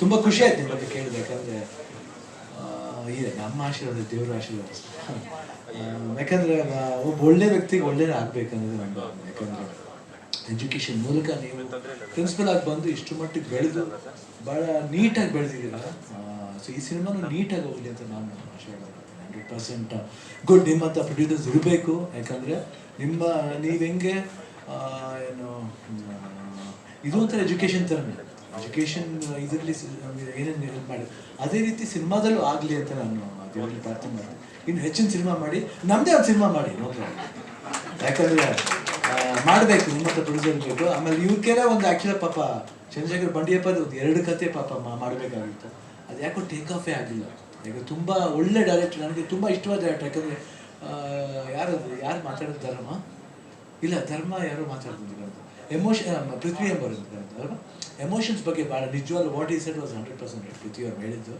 ತುಂಬ ಖುಷಿ ಆಯ್ತು ನಿಮ್ಮ ಬಗ್ಗೆ ಕೇಳಿದೆ. ಯಾಕಂದರೆ ಇದೆ, ನಮ್ಮ ಆಶೀರ್ವಾದ, ದೇವರ ಆಶೀರ್ವಾದ. ಯಾಕಂದ್ರೆ ಒಬ್ಬ ಒಳ್ಳೆ ವ್ಯಕ್ತಿಗೆ ಒಳ್ಳೆ ಆಗ್ಬೇಕನ್ನೋದು ಭಾವನೆ. ಯಾಕಂದ್ರೆ ಎಜುಕೇಶನ್ ಮೂಲಕ ನೀವು ಪ್ರಿನ್ಸಿಪಲ್ ಆಗಿ ಬಂದು ಇಷ್ಟು ಮಟ್ಟಿಗೆ ಬೆಳೆದು ಭಾಳ ನೀಟಾಗಿ ಬೆಳೆದಿದ್ದೀರ? ಸೊ ಈ ಸಿನಿಮಾನು ನೀಟಾಗಿ ಹೋಗಲಿ ಅಂತ ನಾನು ಹಂಡ್ರೆಡ್ ಪರ್ಸೆಂಟ್, ಗುಡ್ ನಿಮ್ಮಂಥ ಪ್ರೊಡ್ಯೂಸರ್ಸ್ ಇರಬೇಕು. ಯಾಕಂದ್ರೆ, ನಿಮ್ಮ, ನೀವು ಹೆಂಗೆ ಏನು ಇದು ಒಂಥರ ಎಜುಕೇಶನ್ ಥರನೇ ಎಜುಕೇಷನ್ ಇದರಲ್ಲಿ ಏನೇನು ಹೆಲ್ಪ್ ಮಾಡಿ, ಅದೇ ರೀತಿ ಸಿನಿಮಾದಲ್ಲೂ ಆಗಲಿ ಅಂತ ನಾನು ದೇವರಲ್ಲಿ ಪ್ರಾರ್ಥನೆ ಮಾಡ್ತೀನಿ. ಇನ್ನು ಹೆಚ್ಚಿನ ಸಿನಿಮಾ ಮಾಡಿ ನಮ್ಮದೇ ಒಂದು ಸಿನಿಮಾ ಮಾಡಿ ನೋಡ್ರಿ ಯಾಕಂದ್ರೆ ಮಾಡಬೇಕು, ನಿಮ್ಮ ಹತ್ರ ಪ್ರೊಡ್ಯೂಸರ್ ಇರಬೇಕು. ಆಮೇಲೆ ಇವ್ರಿಗೆಲ್ಲ ಒಂದು ಆ್ಯಕ್ಚುಲಿ ಪಾಪ, ಚಂದ್ರಶೇಖರ್ ಬಂಡಿಯಪ್ಪ ಒಂದು ಎರಡು ಕತೆ ಪಾಪ ಮಾಡಬೇಕಾಗಿತ್ತು. ಅದು ಯಾಕೋ ಟೇಕ್ ಆಫೇ ಆಗಿಲ್ಲ. ಈಗ ತುಂಬ ಒಳ್ಳೆ ಡೈರೆಕ್ಟರ್ ನನಗೆ ತುಂಬ ಇಷ್ಟವಾದ ಡೈರೆಕ್ಟರ್ ಯಾಕಂದರೆ ಯಾರದು, ಯಾರು ಮಾತಾಡೋದು ಧರ್ಮ? ಇಲ್ಲ, ಧರ್ಮ ಯಾರು ಮಾತಾಡ್ತಿದ್ರು ಅಂತ. ಎಮೋಷನ್ ಪೃಥ್ವಿ ಎಂಬ ಎಮೋಷನ್ಸ್ ಬಗ್ಗೆ ಭಾಳ ನಿಜವಾಗ್ಲೂ what is it was hundred percent Prithvi ಅವ್ರು ಹೇಳಿದ್ದು.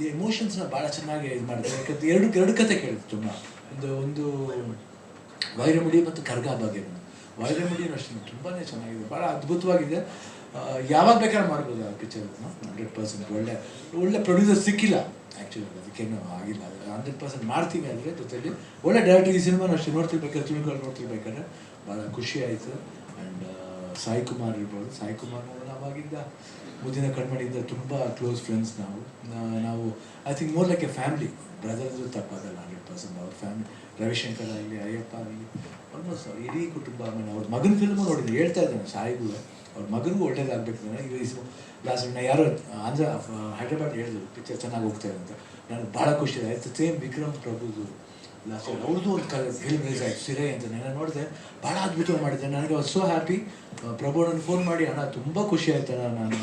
ಈ ಎಮೋಷನ್ಸ್ನ ಭಾಳ ಚೆನ್ನಾಗಿ ಇದು ಮಾಡಿದ್ರು. ಯಾಕಂದ್ರೆ ಎರಡು ಎರಡು ಕತೆ ಕೇಳಿದ್ರು ತುಂಬ. ಒಂದು ಒಂದು ವೈರಮುಡಿ ಮತ್ತು ಖರ್ಗ ಬಗ್ಗೆ ಒಂದು. ವೈರಮುಡಿನೂ ಅಷ್ಟೇ ತುಂಬಾ ಚೆನ್ನಾಗಿದೆ. ಭಾಳ ಅದ್ಭುತವಾಗಿದೆ. ಯಾವಾಗ ಬೇಕಾದ್ರೂ ಮಾಡ್ಬೋದು ಆ ಪಿಕ್ಚರ್ ಹಂಡ್ರೆಡ್ ಪರ್ಸೆಂಟ್ ಒಳ್ಳೆ ಒಳ್ಳೆ ಪ್ರೊಡ್ಯೂಸರ್ ಸಿಕ್ಕಿಲ್ಲ. ಆ್ಯಕ್ಚುಲಿ ಅದಕ್ಕೇನು ಆಗಿಲ್ಲ. ಹಂಡ್ರೆಡ್ ಪರ್ಸೆಂಟ್ ಮಾಡ್ತೀವಿ ಅಂದರೆ ಜೊತೆಯಲ್ಲಿ ಒಳ್ಳೆ ಡೈರೆಕ್ಟ್ ಈ ಸಿನಿಮಾನ ಅಷ್ಟೇ ನೋಡ್ತಿರ್ಬೇಕಾದ್ರೆ ತುಳುಗಳು ನೋಡ್ತಿರ್ಬೇಕಾದ್ರೆ ಭಾಳ ಖುಷಿ ಆಯಿತು. ಆ್ಯಂಡ್ ಸಾಯಿ ಕುಮಾರ್ ಇರ್ಬೋದು. ಸಾಯಿ ಕುಮಾರ್ ನಾವಾಗಿದ್ದ ಮುದಿನ ಕಣ್ಮಣಿಯಿಂದ ತುಂಬ ಕ್ಲೋಸ್ ಫ್ರೆಂಡ್ಸ್ ನಾವು. ನಾವು I think more like a family ಬ್ರದರ್ದು ತಪ್ಪಾಗಲ್ಲ ಹಂಡ್ರೆಡ್ ಪರ್ಸೆಂಟ್ ಅವ್ರ ಫ್ಯಾಮಿಲಿ ರವಿಶಂಕರ್ ಆಗಲಿ, ಅಯ್ಯಪ್ಪ ಆಗಲಿ ಆಲ್ಮೋಸ್ಟ್ ಇಡೀ ಕುಟುಂಬ ಆಮೇಲೆ ಅವ್ರ ಮಗನ ಫಿಲ್ಮು ನೋಡಿದ್ರು ಹೇಳ್ತಾ ಇದ್ದಾನೆ, ಸಾಯಿಗೂ. ಅವ್ರ ಮಗನಿಗೂ ಒಳ್ಳೇದಾಗಬೇಕು ಈಗ ಲಾಸ್ಟ್ ನಾನು ಯಾರೋ, ಆಂಧ್ರ ಹೈದ್ರಾಬಾದ್ ಹೇಳಿದ್ರು ಪಿಕ್ಚರ್ ಚೆನ್ನಾಗಿ ಹೋಗ್ತಾ ಇದೆ ಅಂತ. ನನಗೆ ಭಾಳ ಖುಷಿ ಆಯಿತು. ಸೇಮ್ ವಿಕ್ರಮ್ ಪ್ರಭುದು ಲಾಸ್ಟ್ ಅವ್ರದ್ದು ಒಂದು ಕಲರ್ ಫಿಲ್ಮ್ ರಿಲೀಸ್ ಆಯಿತು, ಸಿರೆ ಅಂತ ನಾನು ನೋಡಿದೆ. ಭಾಳ ಅದ್ಭುತ ಮಾಡಿದ್ದೆ. ನನಗೆ ಸೋ ಹ್ಯಾಪಿ ಪ್ರಭು ನನ್ನ ಫೋನ್ ಮಾಡಿ, ಅಣ್ಣ, ತುಂಬ ಖುಷಿ ಆಯ್ತು ನಾನು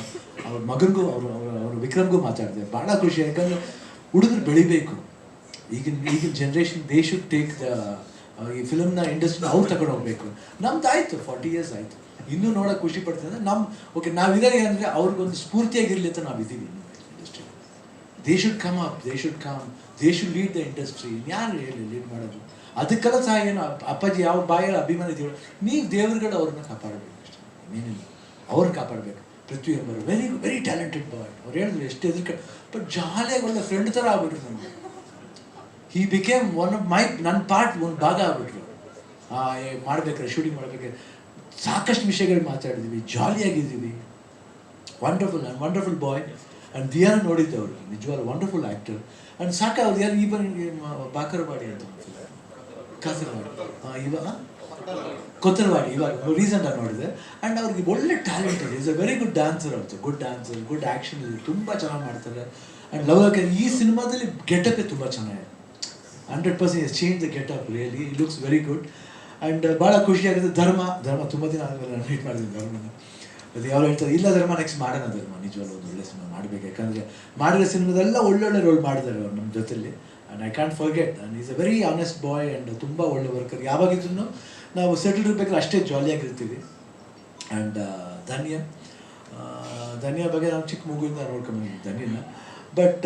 ಅವ್ರ ಮಗನಿಗೂ, ಅವರು ಅವರು, ಅವ್ರ ವಿಕ್ರಮ್ಗೂ ಮಾತಾಡಿದೆ. ಭಾಳ ಖುಷಿ ಯಾಕಂದರೆ ಹುಡುಗರು ಬೆಳಿಬೇಕು. ಈಗಿನ ಈಗಿನ generation they should take the ಈ ಫಿಲಮ್ನ ಇಂಡಸ್ಟ್ರಿನ ಅವ್ರು ತಗೊಂಡು ಹೋಗ್ಬೇಕು. ನಮ್ದು ಆಯಿತು ಫಾರ್ಟಿ ಇಯರ್ಸ್ ಆಯಿತು. ಇನ್ನೂ ನೋಡೋಕೆ ಖುಷಿ ಪಡ್ತೀನಿ ಅಂದರೆ ನಮ್ಮ ಓಕೆ ನಾವಿದ್ದಾರೆ ಅಂದರೆ ಅವ್ರಿಗೊಂದು ಸ್ಫೂರ್ತಿಯಾಗಿರಲಿ ಅಂತ ನಾವಿದ್ದೀವಿ industry they should come up they should come they should lead the industry ಯಾರು ಹೇಳಿ ಲೀಡ್ ಮಾಡೋದು? ಅದಕ್ಕೆಲ್ಲ ಸಹ ಏನು ಅಪ್ಪ- ಅಪ್ಪಾಜಿ ಯಾವ ಬಾಯಲ್ಲಿ ಅಭಿಮಾನ ಇದೆಯೋ ನೀವು ದೇವರುಗಳು ಅವ್ರನ್ನ ಕಾಪಾಡಬೇಕು ಅಷ್ಟೇ. ಅವ್ರನ್ನ ಕಾಪಾಡಬೇಕು. ಪೃಥ್ವಿ ಎಂಬರು ವೆರಿ ವೆರಿ ಟ್ಯಾಲೆಂಟೆಡ್ ಬಾಯ್ ಅವ್ರು ಹೇಳಿದ್ರು ಎಷ್ಟು ಎದುರ್ಕ ಬಟ್ ಜಾಲಿಯಾಗಿ ಒಳ್ಳೆ ಫ್ರೆಂಡ್ ಥರ ಆಗ್ಬಿಟ್ರು ನಮಗೆ. He became one of my ನನ್ನ ಪಾರ್ಟ್ ಒಂದು ಭಾಗ ಆಗ್ಬಿಟ್ರು. ಮಾಡ್ಬೇಕಾದ್ರೆ ಶೂಟಿಂಗ್ ಮಾಡ್ಬೇಕಾದ್ರೆ. ಸಾಕಷ್ಟು ವಿಷಯಗಳು ಮಾತಾಡಿದ್ವಿ. ಜಾಲಿಯಾಗಿದ್ದೀವಿ. ವಂಡರ್ಫುಲ್ ವಂಡರ್ಫುಲ್ ಬಾಯ್ ಆ್ಯಂಡ್ ದಿಯಾನ ನೋಡಿದ್ದೆ ಅವರು ನಿಜವಾದ ವಂಡರ್ಫುಲ್ ಆ್ಯಕ್ಟರ್ ಆ್ಯಂಡ್ ಸಾಕ ಅವ್ರು ಯಾರು ಈವನ್ ಬಾಕರವಾಡಿ ಅಂತ ಕಾಸರವಾಡಿ ಹಾಂ ಇವಾಗ ಕೊತ್ತರವಾಡಿ ಇವಾಗ ರೀಸೆಂಟ್ ಆಗಿ ನೋಡಿದೆ ಆ್ಯಂಡ್ ಅವ್ರಿಗೆ ಒಳ್ಳೆ ಟ್ಯಾಲೆಂಟ್ ಇದೆ. Is a very good dancer ಅವ್ರದ್ದು ಗುಡ್ ಡ್ಯಾನ್ಸರ್ ಗುಡ್ ಆ್ಯಕ್ಷನ್ ಇದೆ ತುಂಬ ಚೆನ್ನಾಗಿ ಮಾಡ್ತಾರೆ. ಆ್ಯಂಡ್ ಲವ್ ಈ ಸಿನಿಮಾದಲ್ಲಿ ಗೆಟಪೇ ತುಂಬ ಚೆನ್ನಾಗಿದೆ. Hundred percent change the getup really looks very good and ಭಾಳ ಖುಷಿ ಆಗುತ್ತೆ. ಧರ್ಮ ಧರ್ಮ ತುಂಬ ದಿನ ಆದಮೇಲೆ ನಾನು ಮೀಟ್ ಮಾಡಿದ್ದೀನಿ ಧರ್ಮನ. ಅದು ಯಾರು ಹೇಳ್ತಾರೆ ಇಲ್ಲ ಧರ್ಮ ನೆಕ್ಸ್ಟ್ ಮಾಡೋಣ ಧರ್ಮ ನಿಜವಾಗ್ಲೂ ಒಂದು ಒಳ್ಳೆ ಸಿನಿಮಾ ಮಾಡಬೇಕು. ಯಾಕಂದರೆ ಮಾಡಿರೋ ಸಿನಿಮಾದೆಲ್ಲ ಒಳ್ಳೊಳ್ಳೆ ರೋಲ್ ಮಾಡಿದ್ದಾರೆ ಅವ್ರು ನಮ್ಮ ಜೊತೆಲಿ. And I can't forget and is a very honest boy and ತುಂಬ ಒಳ್ಳೆ ವರ್ಕರ್ ಯಾವಾಗಿದ್ರೂ ನಾವು ಸೆಟಲ್ ಇರಬೇಕಾದ್ರೆ ಅಷ್ಟೇ ಜಾಲಿಯಾಗಿರ್ತೀವಿ ಆ್ಯಂಡ್ ಧನ್ಯ. ಆ, ಧನ್ಯ ಬಗ್ಗೆ ನಾವು ಚಿಕ್ಕ ಮಗುವಿಂದ ನೋಡ್ಕೊಂಬಂದಿದ್ವಿ ಧನ್ಯನ. ಬಟ್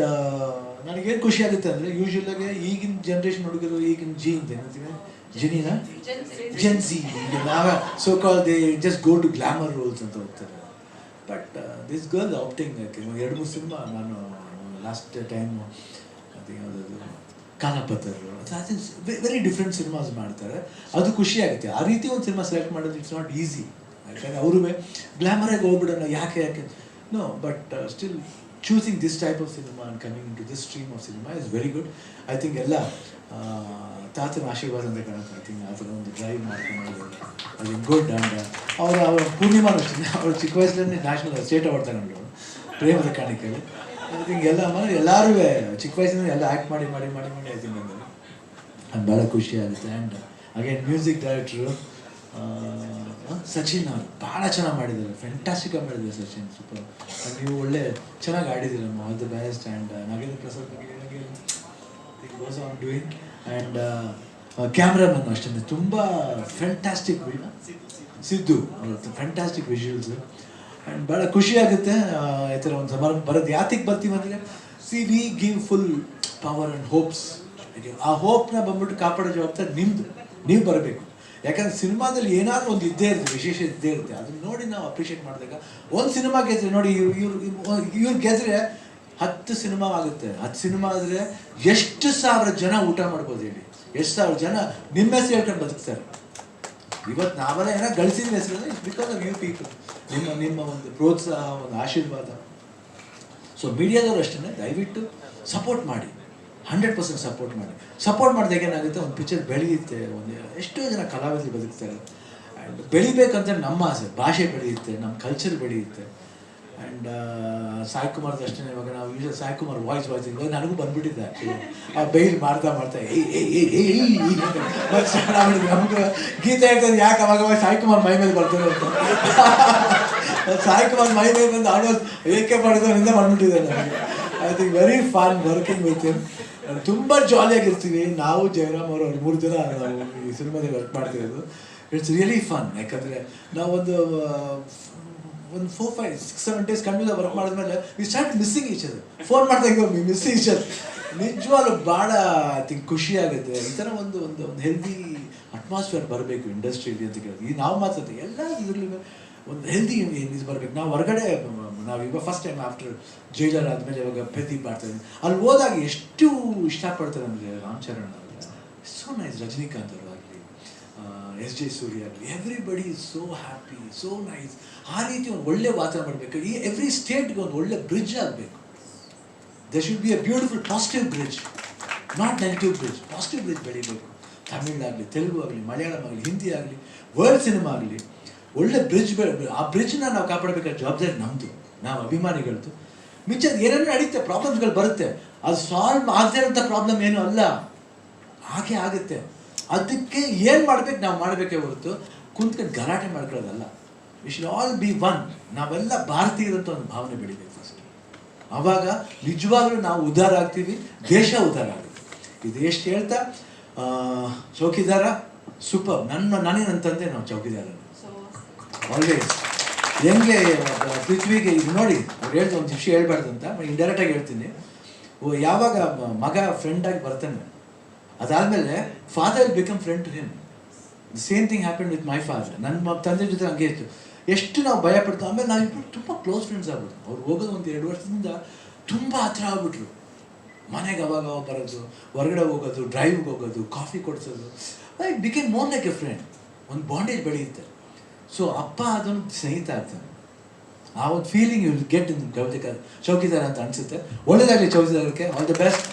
ನನಗೇನು ಖುಷಿ ಆಗುತ್ತೆ ಅಂದರೆ ಯೂಶ್ವಲಾಗಿ ಈಗಿನ ಜನ್ರೇಷನ್ ಹುಡುಗರು ಈಗಿನ ಜೀನ್ ಏನಂತೀವಿ ಜಿನಿನ ಜೆನ್ಸಿ ಸಿ ನಾವೇ so call they just go to glamour roles ಅಂತ ಹೋಗ್ತಾರೆ. ಬಟ್ ದಿಸ್ ಗರ್ಲ್ ಆಪ್ಟಿಂಗ್ ಎರಡು ಮೂರು ಸಿನಿಮಾ ನಾನು ಲಾಸ್ಟ್ ಟೈಮ್ ಅದು ಯಾವುದದು? ಕಾನಪತರ್ ವೆರಿ ಡಿಫ್ರೆಂಟ್ ಸಿನಿಮಾಸ್ ಮಾಡ್ತಾರೆ. ಅದು ಖುಷಿ ಆಗುತ್ತೆ. ಆ ರೀತಿ ಒಂದು ಸಿನಿಮಾ ಸೆಲೆಕ್ಟ್ ಮಾಡೋದು ಇಟ್ಸ್ ನಾಟ್ ಈಸಿ ಯಾಕಂದರೆ ಅವರು ಗ್ಲಾಮರಾಗಿ ಹೋಗ್ಬಿಡೋಣ. ಯಾಕೆ ಯಾಕೆ? No but still choosing this type of cinema and coming to this stream of cinema is very good I think ಎಲ್ಲ ತಾತನ ಆಶೀರ್ವಾದ ಅಂತ ಕಾಣುತ್ತೆ. ಐ ಥಿಂಕ್ ಆ ಥರ ಒಂದು ಡ್ರೈವ್ ಮಾಡ್ಕೊಂಡು ಅದು ಗುಡ್ ಆ್ಯಂಡ್ ಅವರ ಅವರ ಪೂರ್ಣಿಮಾ ಅಷ್ಟೇ ಅವರು ಚಿಕ್ಕ ವಯಸ್ಸಲ್ಲೇ ನ್ಯಾಷನಲ್ ಸ್ಟೇಟ್ ಅವಾರ್ಡ್ ತಗೊಂಡು ಪ್ರೇಮದ ಕಾಣಿಕೆಯಲ್ಲಿ. ಐ ಥಿಂಕ್ ಎಲ್ಲ ಮನೆ ಎಲ್ಲರೂ ಚಿಕ್ಕ ವಯಸ್ಸಿನಲ್ಲಿ ಎಲ್ಲ ಆ್ಯಕ್ಟ್ ಮಾಡಿ ಮಾಡಿ ಮಾಡಿ ಮಾಡಿ ಐ ಥಿಂಕ್ ಅಂದರೆ. ಭಾಳ ಖುಷಿ ಆಗುತ್ತೆ. And again music director Sachin ಅವರು ಭಾಳ ಚೆನ್ನಾಗಿ ಮಾಡಿದ್ದಾರೆ. ಫ್ಯಾಂಟಾಸ್ಟಿಕ್ ಆಗಿ ಮಾಡಿದ್ದಾರೆ ಸಚಿನ್ ಸೂಪರ್ ನೀವು ಒಳ್ಳೆ ಚೆನ್ನಾಗಿ ಆಡಿದ್ದೀರಮ್ಮ all the best and Nagendra Prasad ಬಗ್ಗೆ goes on doing and cameraman ಅಷ್ಟೇ ತುಂಬ fantastic Siddu fantastic visuals and ಭಾಳ ಖುಷಿ ಆಗುತ್ತೆ ಈ ಥರ ಒಂದು ಸಮಾರಂಭ ಬರೋದು. ಯಾತಿಗೆ ಬರ್ತೀವಿ ಅಂದರೆ C V give full power and hopes ಆ ಹೋಪ್ನ ಬಂದ್ಬಿಟ್ಟು ಕಾಪಾಡೋ ಜವಾಬ್ದಾರಿ ನಿಮ್ಮದು ನೀವು ಬರಬೇಕು. ಯಾಕಂದ್ರೆ ಸಿನಿಮಾದಲ್ಲಿ ಏನಾದ್ರು ಒಂದು ಇದ್ದೇ ಇರುತ್ತೆ, ವಿಶೇಷ ಇದ್ದೇ ಇರುತ್ತೆ. ಅದನ್ನ ನೋಡಿ ನಾವು ಅಪ್ರಿಷಿಯೇಟ್ ಮಾಡಿದಾಗ ಒಂದು ಸಿನಿಮಾ ಗೆದ್ರೆ ನೋಡಿ ಇವ್ರು ಇವ್ರು ಇವ್ರು ಗೆದ್ರೆ ಹತ್ತು ಸಿನಿಮಾ ಆಗುತ್ತೆ. ಹತ್ತು ಸಿನಿಮಾ ಆದರೆ ಎಷ್ಟು ಸಾವಿರ ಜನ ಊಟ ಮಾಡ್ಬೋದು ಹೇಳಿ. ಎಷ್ಟು ಸಾವಿರ ಜನ ನಿಮ್ಮ ಹೆಸರು ಹೇಳ್ಕೊಂಡು ಬದುಕ್ತಾರೆ. ಇವತ್ತು ನಾವೆಲ್ಲ ಏನೋ ಗಳಿಸಿದ ಹೆಸರು it's because of you people ನಿಮ್ಮ ನಿಮ್ಮ ಒಂದು ಪ್ರೋತ್ಸಾಹ, ಒಂದು ಆಶೀರ್ವಾದ. ಸೊ ಮೀಡಿಯಾದವರು ಅಷ್ಟೇ ದಯವಿಟ್ಟು ಸಪೋರ್ಟ್ ಮಾಡಿ. ಹಂಡ್ರೆಡ್ ಪರ್ಸೆಂಟ್ ಸಪೋರ್ಟ್ ಮಾಡಿ ಸಪೋರ್ಟ್ ಮಾಡಿದಾಗ ಏನಾಗುತ್ತೆ ಒಂದು ಪಿಕ್ಚರ್ ಬೆಳೆಯುತ್ತೆ ಒಂದು ಎಷ್ಟೋ ಜನ ಕಲಾವಿದರು ಬದುಕ್ತಾರೆ ಆ್ಯಂಡ್ ಬೆಳಿಬೇಕಂತ ನಮ್ಮ ಆಸೆ ಭಾಷೆ ಬೆಳೆಯುತ್ತೆ ನಮ್ಮ ಕಲ್ಚರ್ ಬೆಳೆಯುತ್ತೆ ಆ್ಯಂಡ್ ಸಾಯಿ ಕುಮಾರ್ದು ಅಷ್ಟೇ ಇವಾಗ ನಾವು usual Sai Kumar voice voice ಇವಾಗ ನನಗೂ ಬಂದ್ಬಿಟ್ಟಿದೆ ಆ್ಯಕ್ಚುಲಿ ಆ ಬೈಲ್ ಮಾಡ್ತಾ ಮಾಡ್ತಾ ನಮ್ಗೆ ಗೀತೆ ಹೇಳ್ತಾರೆ ಯಾಕೆ ಅವಾಗ ಅವಾಗ ಸಾಯಿ ಕುಮಾರ್ ಮೈ ಮೇಲೆ ಬರ್ತಾರೆ ಅಂತ ಸಾಯಿ ಕುಮಾರ್ ಮೈ ಮೇಲೆ ಬಂದು ಆಡೋದು ಏಕೆ ಮಾಡಿದ್ರಿಂದ ಬಂದ್ಬಿಟ್ಟಿದೆ ನನಗೆ I think very fun working with him ತುಂಬ ಜಾಲಿಯಾಗಿರ್ತೀವಿ ನಾವು ಜಯರಾಮ್ ಅವರು ಅವ್ರು ಮೂರು ಜನ ನಾವು ಈ ಸಿನಿಮಾದಲ್ಲಿ ವರ್ಕ್ ಮಾಡ್ತಿರೋದು. ಇಟ್ಸ್ ರಿಯಲಿ ಫನ್ ಯಾಕಂದರೆ ನಾವೊಂದು ಒಂದು four five six seven days continue work ಮಾಡಿದ್ಮೇಲೆ ವಿ ಸ್ಟಾರ್ಟ್ ಮಿಸ್ಸಿಂಗ್ ಈಚ್ ಅದು ಫೋನ್ ಮಾಡ್ತಾ ಇದ್ದೀವಿ ಮಿಸ್ಸಿಂಗ್ ಈಚ್ ಅದು ನಿಜವಾಗ್ಲೂ ಭಾಳ ಐ ಥಿಂಕ್ ಖುಷಿ ಆಗುತ್ತೆ ಈ ಥರ ಒಂದು ಒಂದು ಒಂದು ಹೆಲ್ದಿ ಅಟ್ಮಾಸ್ಫಿಯರ್ ಬರಬೇಕು ಇಂಡಸ್ಟ್ರಿಯಲ್ಲಿ ಅಂತ ಈ ನಾವು ಮಾತಾಡ್ತೀವಿ ಎಲ್ಲ ಇದರಲ್ಲಿ ಒಂದು ಹೆಲ್ದಿ ಇದು ಬರಬೇಕು. ನಾವು ಹೊರಗಡೆ, ನಾವು ಇವಾಗ ಫಸ್ಟ್ ಟೈಮ್ ಆಫ್ಟರ್ ಜೈಲರ್ ಆದಮೇಲೆ ಇವಾಗ ಪ್ರತಿ ಮಾಡ್ತಾ ಇದ್ದೀನಿ. ಅಲ್ಲಿ ಹೋದಾಗ ಎಷ್ಟು ಇಷ್ಟಪಡ್ತಾರೆ ಅಂದರೆ ರಾಮ್ ಚರಣ್ ಅವರ. ಸೋ ನೈಸ್ ರಜನಿಕಾಂತ್ ಅವರು ಆಗಲಿ ಎಸ್ ಜೆ ಸೂರ್ಯ ಆಗಲಿ everybody is so happy so nice ಆ ರೀತಿ ಒಂದು ಒಳ್ಳೆ ವಾತಾವರಣ ಮಾಡಬೇಕು. ಈ ಎವ್ರಿ ಸ್ಟೇಟ್ಗೆ ಒಂದು ಒಳ್ಳೆ ಬ್ರಿಡ್ಜ್ ಆಗಬೇಕು. They should be a beautiful positive bridge not negative bridge positive bridge ಬೆಳಿಬೇಕು. ತಮಿಳಾಗಲಿ ತೆಲುಗು ಆಗಲಿ, ಮಲಯಾಳಂ ಆಗಲಿ, ಹಿಂದಿ ಆಗಲಿ ವರ್ಲ್ಡ್ ಸಿನಿಮಾ ಆಗಲಿ. ಒಳ್ಳೆ ಬ್ರಿಡ್ಜ್ ಆ ಬ್ರಿಡ್ಜ್ನ ನಾವು ಕಾಪಾಡಬೇಕಾದ ಜವಾಬ್ದಾರಿ ನಮ್ಮದು ನಾವು ಅಭಿಮಾನಿಗಳದ್ದು. ಮಿಚ್ಚದ ಏನೇನು ನಡೀತೆ ಪ್ರಾಬ್ಲಮ್ಸ್ಗಳು ಬರುತ್ತೆ. ಅದು ಸಾಲ್ವ್ ಆಗದೇ ಇರೋಂಥ ಪ್ರಾಬ್ಲಮ್ ಏನೂ ಅಲ್ಲ. ಹಾಗೆ ಆಗುತ್ತೆ. ಅದಕ್ಕೆ ಏನು ಮಾಡ್ಬೇಕು ನಾವು ಮಾಡಬೇಕೇ ಹೊರತು ಕುಂತ್ಕೊಂಡು ಗಲಾಟೆ ಮಾಡ್ಕೊಳ್ಳೋದಲ್ಲ. We should all be one ನಾವೆಲ್ಲ ಭಾರತೀಯರಂತ ಒಂದು ಭಾವನೆ ಬೆಳಿಬೇಕು ಫಸ್ಟ್ ಆವಾಗ ನಿಜವಾಗ್ಲೂ ನಾವು ಉದ್ಧಾರ ಆಗ್ತೀವಿ, ದೇಶ ಉದ್ಧಾರ ಆಗುತ್ತೆ ಇದು ಎಷ್ಟು ಹೇಳ್ತಾ? ಚೌಕಿದಾರ ಸೂಪರ್ ನನ್ನ, ನನಗೆ ನನ್ನ ತಂದೆ ನಾವು ಚೌಕಿದಾರ ಆಲ್ವೇಸ್ ಹೆಂಗೆ ಪೃಥ್ವಿಗೆ ಇದು ನೋಡಿ, ಅವ್ರು ಹೇಳ್ತಾ ಒಂದು ವಿಷಯ ಹೇಳ್ಬಾರ್ದು ಅಂತ ಇಂಡೈರೆಕ್ಟಾಗಿ ಹೇಳ್ತೀನಿ. ಯಾವಾಗ ಮಗ ಫ್ರೆಂಡಾಗಿ ಬರ್ತಾನೆ, ಅದಾದಮೇಲೆ father become friend to him same thing happen with my father ನನ್ನ ತಂದೆ ಜೊತೆ ಹಂಗೆ ಇತ್ತು. ಎಷ್ಟು ನಾವು ಭಯ ಪಡ್ತೀವಿ, ಆಮೇಲೆ ನಾವಿಬ್ಬರು ತುಂಬ ಕ್ಲೋಸ್ ಫ್ರೆಂಡ್ಸ್ ಆಗ್ಬಿಟ್ಟು ಅವ್ರು ಹೋಗೋದು ಒಂದು ಎರಡು ವರ್ಷದಿಂದ ತುಂಬ ಹತ್ರ ಆಗ್ಬಿಟ್ರು. ಮನೆಗೆ ಅವಾಗ ಅವಾಗ ಬರೋದು, ಹೊರಗಡೆ ಹೋಗೋದು ಡ್ರೈವ್ಗೆ ಹೋಗೋದು ಕಾಫಿ ಕೊಡಿಸೋದು. I became more like a friend ಒಂದು ಬಾಂಡೇಜ್ ಬೆಳೆಯುತ್ತೆ. ಸೊ ಅಪ್ಪ, ಅದೊಂದು ಸ್ನೇಹಿತ ಆಗ್ತಾನೆ ಆ ಒಂದು ಫೀಲಿಂಗ್ ಯು ಗೆಟ್ ಇನ್ ಚೌಕಿದಾರ ಅಂತ ಅನಿಸುತ್ತೆ. ಒಳ್ಳೆಯದಾಗಲಿ ಚೌಕಿದಾರಕ್ಕೆ ಆಲ್ ದ ಬೆಸ್ಟ್